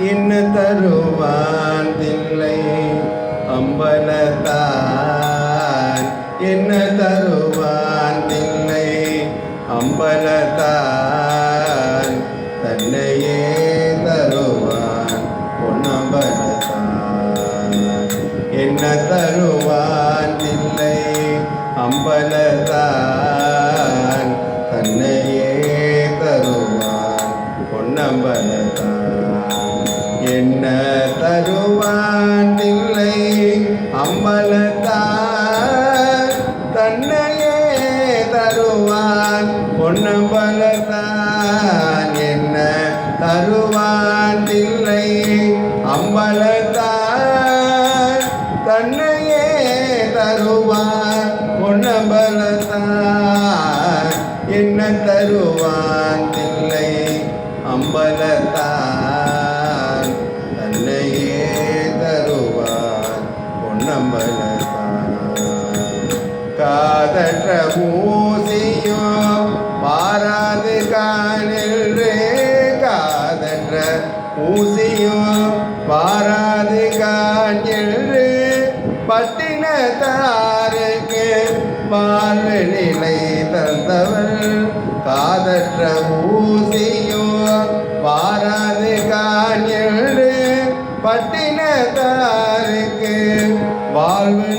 இன்ன தருவான் தில்லை அம்பலத்தான் என்ன தருவான் தில்லை அம்பலத்தான் தன்னையே தருவான் பொன்னம்பலத்தான் என்ன தருவான் தில்லை அம்பலத்தான் தன்னையே தருவான் பொன்னம்பலத்தான் என்ன தன்னையே தருவான். பொன்னம்பலத்தான் என்ன தருவான்? இல்லை அம்பலத்தான் தன்னையே தருவான். பொன்னம்பலத்தான் என்ன தருவான்? இல்லை அம்பலத்தான் தன்னையே தருவான். பொன்னம்பல காதற்ற ஊசியும் மாறாது காணில்ரே காதற்ற ஊசியும் மாறாது காணில்ரு பட்டினத்தாருக்கு வாழ்வு நிலை தந்தவள் காதற்ற ஊசியும் மாறாது காணில்ரு பட்டினத்தாருக்கு வாழ்வு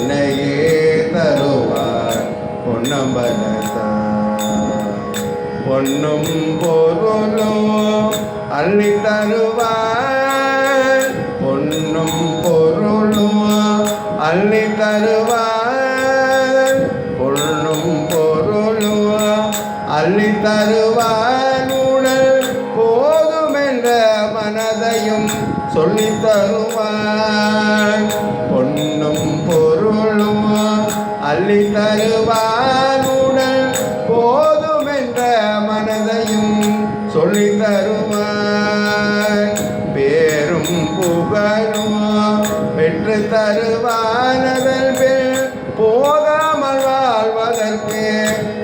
என்னையே தருவார். பொன்னம்பலத்தான் பொன்னும் பொருளும் அள்ளி தருவார். பொன்னும் பொருளும் அள்ளி தருவார். பொன்னும் பொருளும் அள்ளி தருவார். உடல் போதுமென்ற மனதையும் சொல்லி தருவார். அள்ளி தருவான் போதும் என்ற மனதையும் சொல்லி தருவான் பேரும் புகழும் பெற்று தருவானதன் அதன் பேர் போகாமல் வாழ்வதற்கு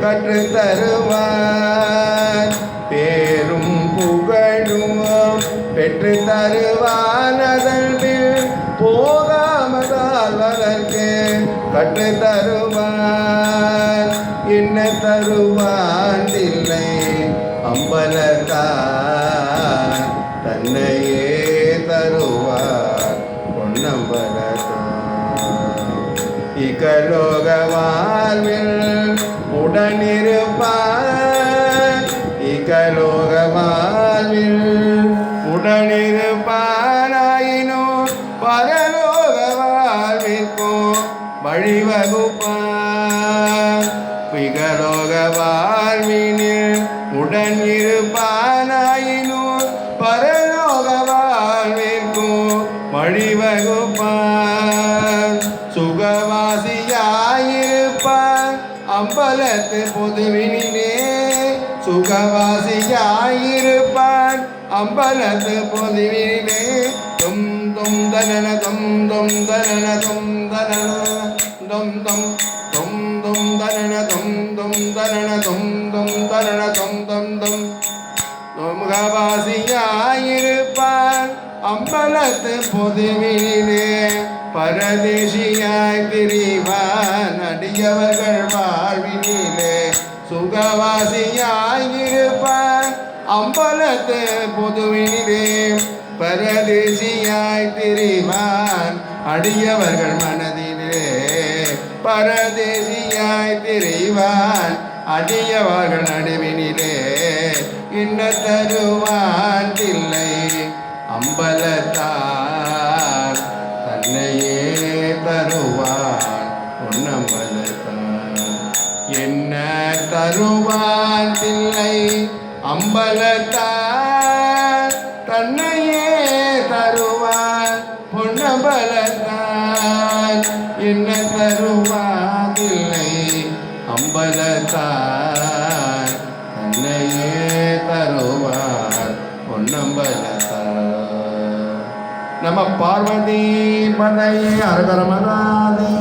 கற்று தருவான் பேரும் புகழும் பெற்று தருவானதன் கற்று தருவான் என்ன தருவான் இல்லை அம்பலத்தான் தன்னையே தருவார். பொன்னம்பலத்தான் இகலோக வாழ்வில் உடனிருப்பார். இகலோக வாழ்வில் உடனிருப்பாராயினோ பரலோக வாழ்விற்கும் வழிவகுப்பான் இகலோக வாழ்வினில் உடன் இருப்பானாயினோ பரலோக வாழ்விற்கும் வழிவகுப்பான் சுகவாசியாயிருப்பார் அம்பலத்து பொதுவினிலே. சுகவாசியாயிருப்பார் அம்பலத்து பொதுவினிலே. தும் தும் தனன தும் தும் தனன தும் தனன. தும் தும் தும் தும் தரண தும் தும் தரண தும் தும் தரண தும் தும் தும். முகவாசியாயிருப்பான் அம்பலத்து பொதுவிலே பரதேசியாய் திரிவான் அடியவர்கள் வாழ்வினிலே. சுகவாசியாயிருப்பான் அம்பலத்து பொதுவினிலே. பரதேசியாய் திரிவான் அடியவர்கள் மனதிலே. பரதேசியாய் திரைவான் அடியவர்கள் நடுவினிலே இன்ன தருவான் இல்லை அம்பலத்தார் தன்னையே தருவான் உன்னம்பலத்தார் என்ன தருவான் இல்லை அம்பலத்தார் தன்னையே தருவான் பொன்னம்பலத்தான் என்ன தருவாதில்லை? அம்பலத்தார் தன்னையே தருவார் பொன்னம்பலத்தார். நம்ம பார்வதி பதை அரகரமராதே